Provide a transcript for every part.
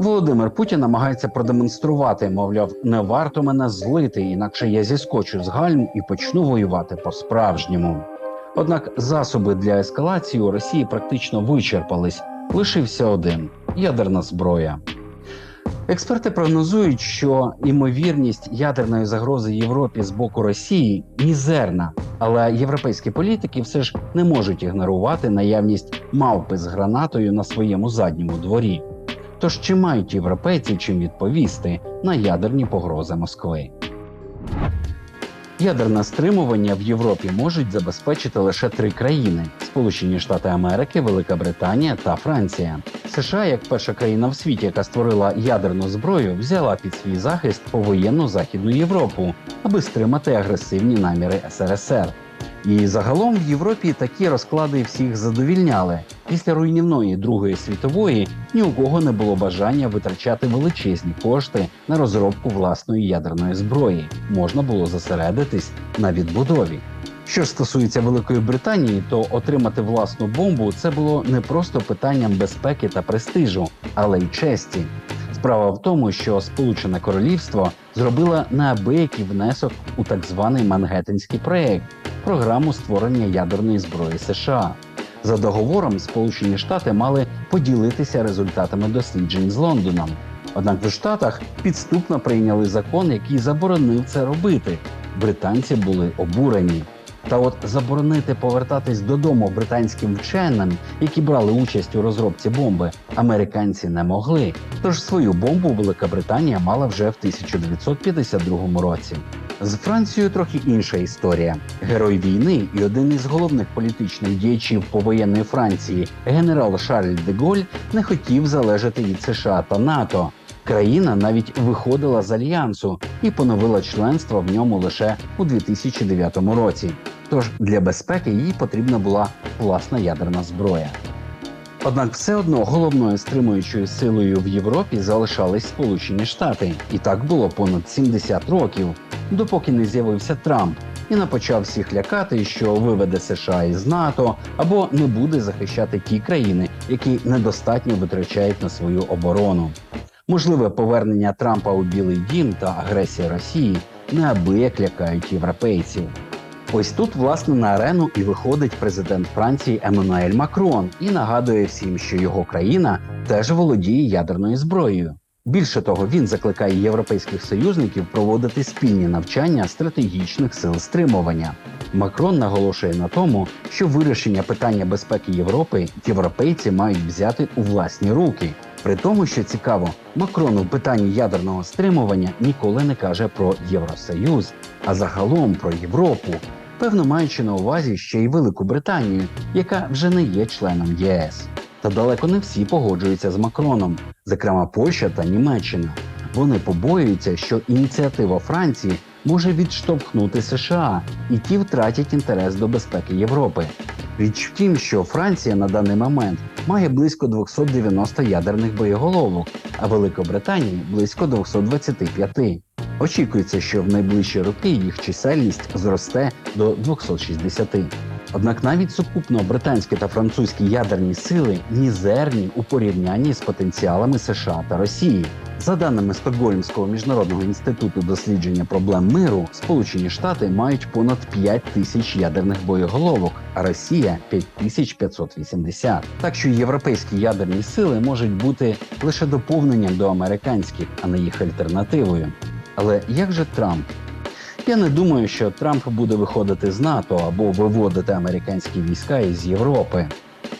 Володимир Путін намагається продемонструвати, мовляв, не варто мене злити, інакше я зіскочу з гальм і почну воювати по-справжньому. Однак засоби для ескалації у Росії практично вичерпались. Лишився один ядерна зброя. Експерти прогнозують, що імовірність ядерної загрози Європі з боку Росії мізерна, але європейські політики все ж не можуть ігнорувати наявність мавпи з гранатою на своєму задньому дворі. Тож чи мають європейці чим відповісти на ядерні погрози Москви? Ядерне стримування в Європі можуть забезпечити лише три країни: Сполучені Штати Америки, Велика Британія та Франція. США, як перша країна в світі, яка створила ядерну зброю, взяла під свій захист повоєнну західну Європу, аби стримати агресивні наміри СРСР. І загалом в Європі такі розклади всіх задовільняли. Після руйнівної Другої світової ні у кого не було бажання витрачати величезні кошти на розробку власної ядерної зброї. Можна було зосередитись на відбудові. Що ж стосується Великої Британії, то отримати власну бомбу це було не просто питанням безпеки та престижу, але й честі. Справа в тому, що Сполучене Королівство зробило неабиякий внесок у так званий Мангеттенський проект програму створення ядерної зброї США. За договором, Сполучені Штати мали поділитися результатами досліджень з Лондоном. Однак в Штатах підступно прийняли закон, який заборонив це робити. Британці були обурені. Та от заборонити повертатись додому британським вченим, які брали участь у розробці бомби, американці не могли. Тож свою бомбу Велика Британія мала вже в 1952 році. З Францією трохи інша історія. Герой війни і один із головних політичних діячів повоєнної Франції, генерал Шарль де Голь, не хотів залежати від США та НАТО. Країна навіть виходила з альянсу і поновила членство в ньому лише у 2009 році. Тож для безпеки їй потрібна була власна ядерна зброя. Однак все одно головною стримуючою силою в Європі залишались Сполучені Штати, і так було понад 70 років, допоки не з'явився Трамп і не почав всіх лякати, що виведе США із НАТО або не буде захищати ті країни, які недостатньо витрачають на свою оборону. Можливе повернення Трампа у Білий Дім та агресія Росії неабияк лякають європейців. Ось тут, власне, на арену і виходить президент Франції Еммануель Макрон і нагадує всім, що його країна теж володіє ядерною зброєю. Більше того, він закликає європейських союзників проводити спільні навчання стратегічних сил стримування. Макрон наголошує на тому, що вирішення питання безпеки Європи європейці мають взяти у власні руки. При тому, що цікаво, Макрон у питанні ядерного стримування ніколи не каже про Євросоюз, а загалом про Європу, певно маючи на увазі ще й Велику Британію, яка вже не є членом ЄС. Та далеко не всі погоджуються з Макроном, зокрема Польща та Німеччина. Вони побоюються, що ініціатива Франції може відштовхнути США, і ті втратять інтерес до безпеки Європи. Річ в тім, що Франція на даний момент має близько 290 ядерних боєголовок, а Великобританія близько 225. Очікується, що в найближчі роки їх чисельність зросте до 260. Однак навіть сукупно британські та французькі ядерні сили мізерні у порівнянні з потенціалами США та Росії. За даними Стокгольмського міжнародного інституту дослідження проблем миру, Сполучені Штати мають понад 5 тисяч ядерних боєголовок, а Росія 5580. Так що європейські ядерні сили можуть бути лише доповненням до американських, а не їх альтернативою. Але як же Трамп? Я не думаю, що Трамп буде виходити з НАТО або виводити американські війська із Європи.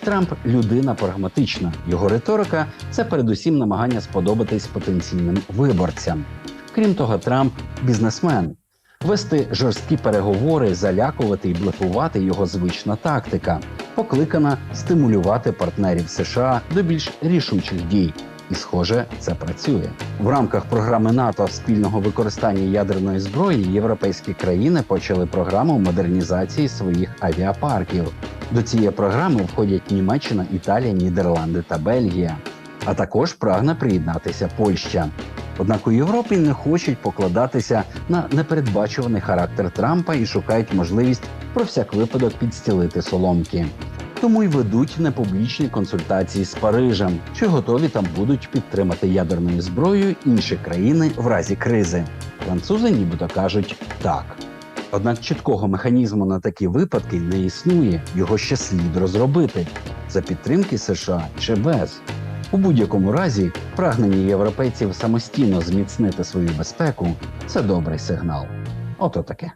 Трамп людина прагматична. Його риторика це передусім намагання сподобатись потенційним виборцям. Крім того, Трамп бізнесмен. Вести жорсткі переговори, залякувати і блефувати його звична тактика, покликана стимулювати партнерів США до більш рішучих дій. І, схоже, це працює в рамках програми НАТО спільного використання ядерної зброї. Європейські країни почали програму модернізації своїх авіапарків. До цієї програми входять Німеччина, Італія, Нідерланди та Бельгія. А також прагне приєднатися Польща. Однак у Європі не хочуть покладатися на непередбачуваний характер Трампа і шукають можливість про всяк випадок підстілити соломки. Тому й ведуть непублічні консультації з Парижем, чи готові там будуть підтримати ядерною зброєю інші країни в разі кризи. Французи нібито кажуть так. Однак чіткого механізму на такі випадки не існує, його ще слід розробити за підтримки США чи без. У будь-якому разі, прагнення європейців самостійно зміцнити свою безпеку це добрий сигнал. Ото таке.